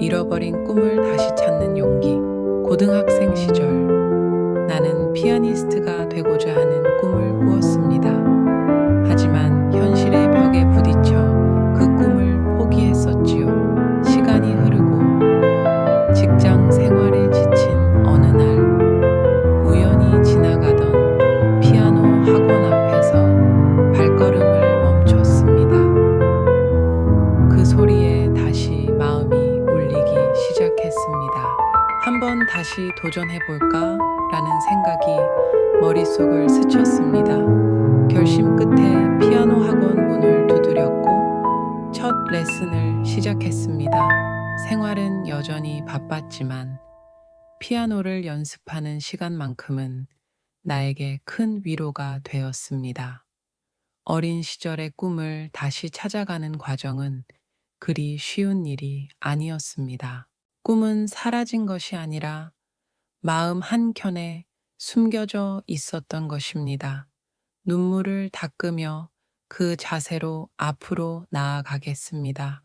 잃어버린 꿈을 다시 찾는 용기. 고등학생 시절 나는 피아니스트가 되고자 하는 꿈을 꾸었습니다. 하지만 현실의 벽에 부딪혀 그 꿈을 포기했었지요. 시간이 흐르고 직장 생활에 지친 어느 날 우연히 지나가던 피아노 학원 앞에서 발걸음을 멈췄습니다. 그 소리에 한번 다시 도전해볼까? 라는 생각이 머릿속을 스쳤습니다. 결심 끝에 피아노 학원 문을 두드렸고 첫 레슨을 시작했습니다. 생활은 여전히 바빴지만 피아노를 연습하는 시간만큼은 나에게 큰 위로가 되었습니다. 어린 시절의 꿈을 다시 찾아가는 과정은 그리 쉬운 일이 아니었습니다. 꿈은 사라진 것이 아니라 마음 한켠에 숨겨져 있었던 것입니다. 눈물을 닦으며 그 자세로 앞으로 나아가겠습니다.